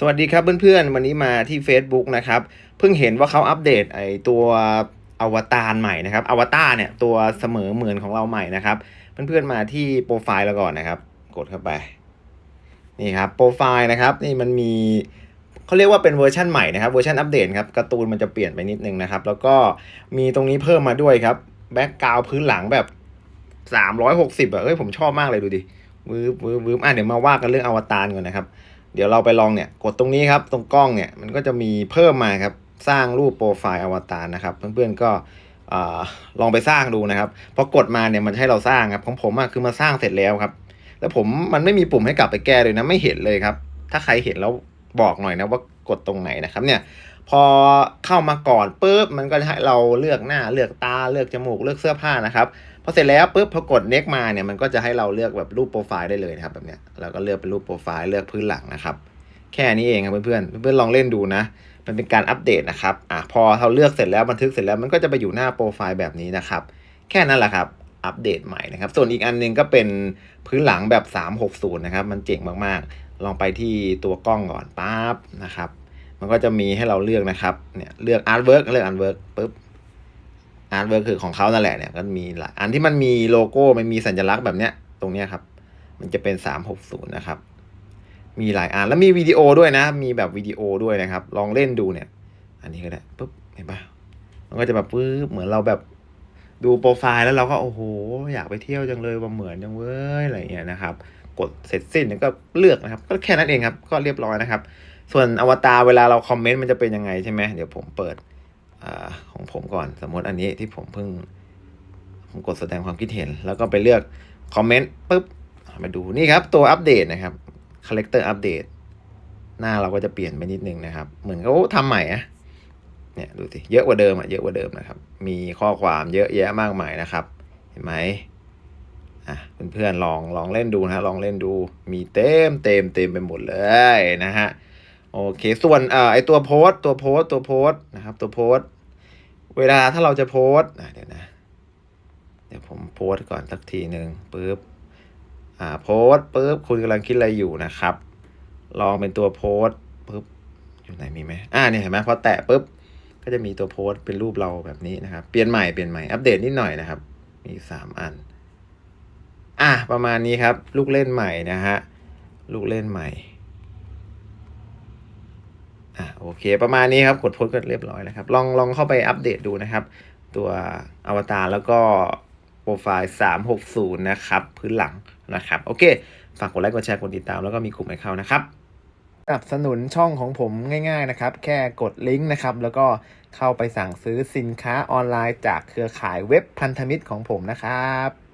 สวัสดีครับเพื่อนๆ วันนี้มาที่ Facebook นะครับ เพิ่งเห็นว่าเขาอัปเดตไอตัวอวตารใหม่นะครับอวตารเนี่ยตัวเสมอเหมือนของเราใหม่นะครับ เพื่อนๆมาที่โปรไฟล์เราก่อนนะครับ กดเข้าไป นี่ครับโปรไฟล์นะครับ นี่มันมีเขาเรียกว่าเป็นเวอร์ชันใหม่นะครับเวอร์ชันอัปเดตครับการ์ตูนมันจะเปลี่ยนไปนิดนึงนะครับ แล้วก็มีตรงนี้เพิ่มมาด้วยครับแบ็กกราวพื้นหลังแบบ360อะเอ้ยผมชอบมากเลยดูดิวืบวืบวืบอะเดี๋ยวมาว่ากันเรื่องอวตารก่อนนะครับ เดี๋ยวเราไปลองเนี่ยกดตรงนี้ครับ ตรงกล้องเนี่ยมันก็จะมีเพิ่มมาครับสร้างรูปโปรไฟล์อวตารนะครับ เพื่อนๆก็อาลองไปสร้างดูนะครับพอกดมาเนี่ยมันให้เราสร้างครับของผมอะคือมาสร้างเสร็จแล้วครับ แล้วผมมันไม่มีปุ่มให้กลับไปแก้เลยนะไม่เห็นเลยครับ ถ้าใครเห็นแล้วบอกหน่อยนะว่ากดตรงไหนนะครับเนี่ยพอเข้ามาก่อนปุ๊บมันก็จะให้เราเลือกหน้าเลือกตาเลือกจมูกเลือกเสื้อผ้านะครับ พอเสร็จแล้วปุ๊บพอกด next มาเนี่ยมันก็จะให้เราเลือกแบบรูปโปรไฟล์ได้เลยนะครับแบบเนี้ยเราก็เลือกเป็นรูปโปรไฟล์เลือกพื้นหลังนะครับ แค่นี้เองครับเพื่อนๆเพื่อนๆลองเล่นดูนะ มันเป็นการอัปเดตนะครับอะพอเราเลือกเสร็จแล้วบันทึกเสร็จแล้วมันก็จะไปอยู่หน้าโปรไฟล์แบบนี้นะครับ แค่นั้นแหละครับอัปเดตใหม่นะครับ ส่วนอีกอันหนึงก็เป็นพื้นหลังแบบ 360 นะครับ มันเจ๋งมากๆ ลองไปที่ตัวกล้องก่อนปั๊บนะครับ มันก็จะมีให้เราเลือกนะครับ เนี่ยเลือก artwork เลือก artwork ปุ๊บ artwork คือของเขานั่นแหละเนี่ยก็มีหลายอันที่มันมีโลโก้มันมีสัญลักษณ์แบบเนี้ย ตรงเนี้ยครับ มันจะเป็น360นย์นะครับ มีหลายอันแล้วมีวิดีโอด้วยนะ มีแบบวิดีโอด้วยนะครับ ลองเล่นดูเนี่ย อันนี้ก็ได้ปุ๊บเห็นปะมันก็จะแบบปุ๊บเหมือนเราแบบดูโปรไฟล์แล้วเราก็โอ้โห อยากไปเที่ยวจังเลยว่าเหมือนจังเว้ยอะไรเงี้ยนะครับ กดเสร็จสิ้นก็เลือกนะครับ ก็แค่นั้นเองครับ ก็เรียบร้อยนะครับ ส่วนอวตารเวลาเราคอมเมนต์มันจะเป็นยังไงใช่ไหมเดี๋ยวผมเปิด อของผมก่อน สมมติอันนี้ที่ผมเพิ่ง ผมกดแสดงความคิดเห็น แล้วก็ไปเลือกคอมเมนต์ปุ๊บมาดูนี่ครับ ตัวอัปเดตนะครับคาแรคเตอร์อัปเดตหน้าเราก็จะเปลี่ยนไปนิดนึงนะครับ เหมือนเขาทำใหม่อะเนี่ยดูสิเยอะกว่าเดิมอะเยอะกว่าเดิมนะครับ มีข้อความเยอะแยะมากมายนะครับ เห็นไหมอะเพื่อนๆลองลองเล่นดูนะฮะลองเล่นดูมีเต็มเต็มเต็มไปหมดเลยนะฮะโอเค ส่วนเอ่อไอตัวโพสต์ตัวโพสต์ตัวโพสต์นะครับ ตัวโพสต์ เวลาถ้าเราจะโพสต์อะเดี๋ยวนะ เดี๋ยวผมโพสต์ก่อนสักทีหนึ่งปุ๊บ อ่าโพสต์ปุ๊บคุณกำลังคิดอะไรอยู่นะครับ ลองเป็นตัวโพสต์ปุ๊บ อยู่ไหนมีไหมอ่าเนี่ยเห็นไหมพอแตะปุ๊บ ก็จะมีตัวโพสต์เป็นรูปเราแบบนี้นะครับ เปลี่ยนใหม่เปลี่ยนใหม่ อัปเดตนิดหน่อยนะครับ มีสามอัน อะประมาณนี้ครับ ลูกเล่นใหม่นะฮะ ลูกเล่นใหม่ อะโอเค ประมาณนี้ครับกดโพสต์ก็เรียบร้อยแล้วครับ ลองลองเข้าไปอัปเดตดูนะครับ ตัวอวตารแล้วก็โปรไฟล์ 360 นะครับ พื้นหลังนะครับ โอเค ฝากกดไลค์กดแชร์กดติดตามแล้วก็มีกลุ่มให้เข้านะครับสนับสนุนช่องของผมง่ายๆนะครับ แค่กดลิงก์นะครับ แล้วก็เข้าไปสั่งซื้อสินค้าออนไลน์จากเครือข่ายเว็บพันธมิตรของผมนะครับ